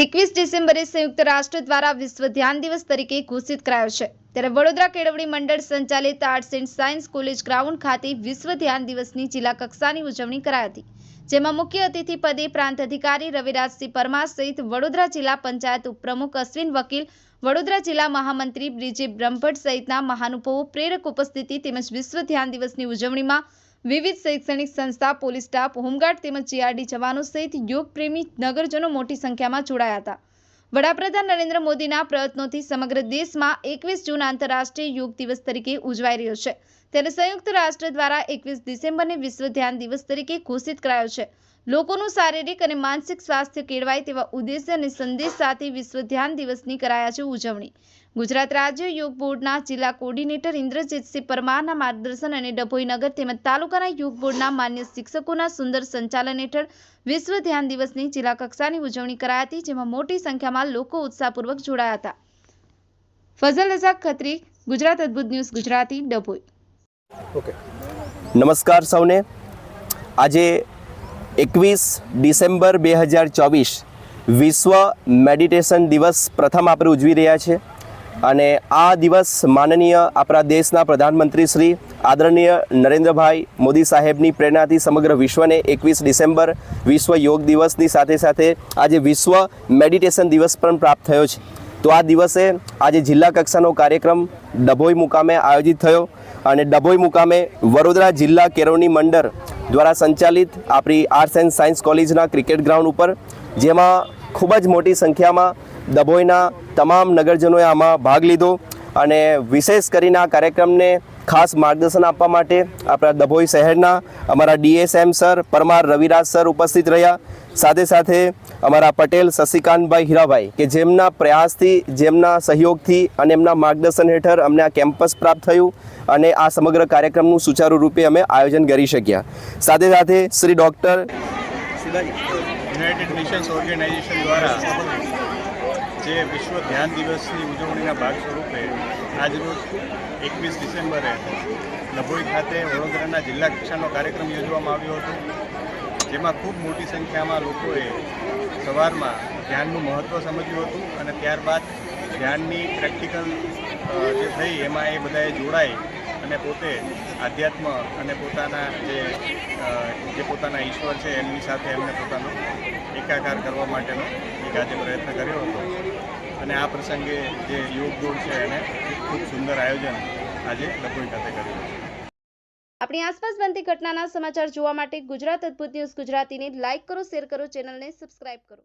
એકવીસ ડિસેમ્બરે સંયુક્ત રાષ્ટ્ર દ્વારા વિશ્વ ધ્યાન દિવસ તરીકે ઘોષિત કરાયો છે. ત્યારે વડોદરા કેળવણી મંડળ સંચાલિત arts and science college ground ખાતે વિશ્વ ધ્યાન દિવસની જિલ્લા કક્ષાની ઉજવણી કરાઈ હતી. જેમાં મુખ્ય અતિથિ પદે પ્રાંત અધિકારી રવિરાજસિંહ પરમાર સહિત વડોદરા જિલ્લા પંચાયત ઉપપ્રમુખ અશ્વિન વકીલ, વડોદરા જિલ્લા મહામંત્રી બ્રિજે બ્રહ્મભટ્ટ સહિતના મહાનુભાવો, પ્રેરક ઉપસ્થિતિ તેમજ વિશ્વ ધ્યાન દિવસની ઉજવણીમાં વિવિધ શૈક્ષણિક સંસ્થા, પોલીસ સ્ટાફ, હોમગાર્ડ તેમજ જીઆરડી જવાનો સહિત યોગ નગરજનો મોટી સંખ્યામાં જોડાયા હતા. વડાપ્રધાન નરેન્દ્ર મોદીના પ્રયત્નોથી સમગ્ર દેશમાં એકવીસ જૂન આંતરરાષ્ટ્રીય યોગ દિવસ તરીકે ઉજવાઈ રહ્યો છે. ત્યારે સંયુક્ત રાષ્ટ્ર દ્વારા એકવીસ ડિસેમ્બરને વિશ્વ ધ્યાન દિવસ તરીકે ઘોષિત કરાયો છે. લોકોનું શારીરિક અને માનસિક સ્વાસ્થ્ય કેળવાય તેવા ઉદ્દેશ્ય અને સંદેશ સાથે વિશ્વ ધ્યાન દિવસની કરાયા છે ઉજવણી. ગુજરાત રાજ્ય યોગ બોર્ડના જિલ્લા કોર્ડિનેટર ઇન્દ્રજીતસિંહ પરમારના માર્ગદર્શન અને ડભોઈ નગર તેમજ તાલુકાના યોગ બોર્ડના માન્ય શિક્ષકોના સુંદર સંચાલન હેઠળ વિશ્વ ધ્યાન દિવસની જિલ્લા કક્ષાની ઉજવણી કરાઈ હતી, જેમાં મોટી સંખ્યામાં લોકો ઉત્સાહપૂર્વક જોડાયા હતા. ફઝલ અઝાક ખત્રી, ગુજરાત અદ્ભુત ન્યૂઝ, ગુજરાતી ડભોઈ. નમસ્કાર સૌને. આજે એકવીસ ડિસેમ્બર બે હજાર ચોવીસ વિશ્વ મેડિટેશન દિવસ પ્રથમ આપણે ઉજવી રહ્યા છે. અને આ દિવસ માનનીય આપણા દેશના પ્રધાનમંત્રી શ્રી આદરણીય નરેન્દ્રભાઈ મોદી સાહેબની પ્રેરણાથી સમગ્ર વિશ્વને એકવીસ ડિસેમ્બર વિશ્વ યોગ દિવસની સાથે સાથે આજે વિશ્વ મેડિટેશન દિવસ પણ પ્રાપ્ત થયો છે. તો આ દિવસે આજે જિલ્લા કક્ષાનો કાર્યક્રમ ડભોઈ મુકામે આયોજિત થયો. અને ડભોઈ મુકામે વડોદરા જિલ્લા કેરોની મંડળ દ્વારા સંચાલિત આપણી આર્ટ્સ એન્ડ સાયન્સ કોલેજના ક્રિકેટ ગ્રાઉન્ડ ઉપર, જેમાં ખૂબ જ મોટી સંખ્યામાં ડભોઈના તમામ નગરજનોએ આમાં ભાગ લીધો. અને વિશેષ કરીને આ કાર્યક્રમને ખાસ માર્ગદર્શન આપવા માટે આપણા ડભોઈ શહેરના અમારા DSM sir Parmar Raviraj sir ઉપસ્થિત રહ્યા. સાથે સાથે અમારા પટેલ શશિકાંતભાઈ હીરાભાઈ કે જેમના પ્રયાસથી, જેમના સહયોગથી અને એમના માર્ગદર્શન હેઠળ અમને આ કેમ્પસ પ્રાપ્ત થયું અને આ સમગ્ર કાર્યક્રમનું સુચારુ રૂપે અમે આયોજન કરી શક્યા. સાથે સાથે Shri doctor United Nations organisation દ્વારા જે વિશ્વ ધ્યાન દિવસની ઉજવણીના ભાગ સ્વરૂપે આજરોજ એકવીસ ડિસેમ્બરે લભોઈ ખાતે વડોદરાના જિલ્લા કક્ષાનો કાર્યક્રમ યોજવામાં આવ્યો હતો, જેમાં ખૂબ મોટી સંખ્યામાં લોકોએ સવારમાં ધ્યાનનું મહત્ત્વ સમજ્યું હતું અને ત્યારબાદ ધ્યાનની પ્રેક્ટિકલ જે થઈ એમાં એ બધાએ જોડાઈ અને પોતે આધ્યાત્મ અને પોતાના જે પોતાના ઈશ્વર છે એમની સાથે એમને પોતાનો એકાકાર કરવા માટેનો એક આજે પ્રયત્ન કર્યો હતો. અને આ પ્રસંગે જે યોગ દોડ છે એને ખૂબ સુંદર આયોજન આજે ડભોઈ ખાતે કર્યું આપણી આસપાસ બનતી ઘટનાના સમાચાર જોવા માટે ગુજરાત અદ્ભુત ન્યૂઝ ગુજરાતીને લાઇક કરો, શેર કરો, ચેનલને સબસ્ક્રાઇબ કરો.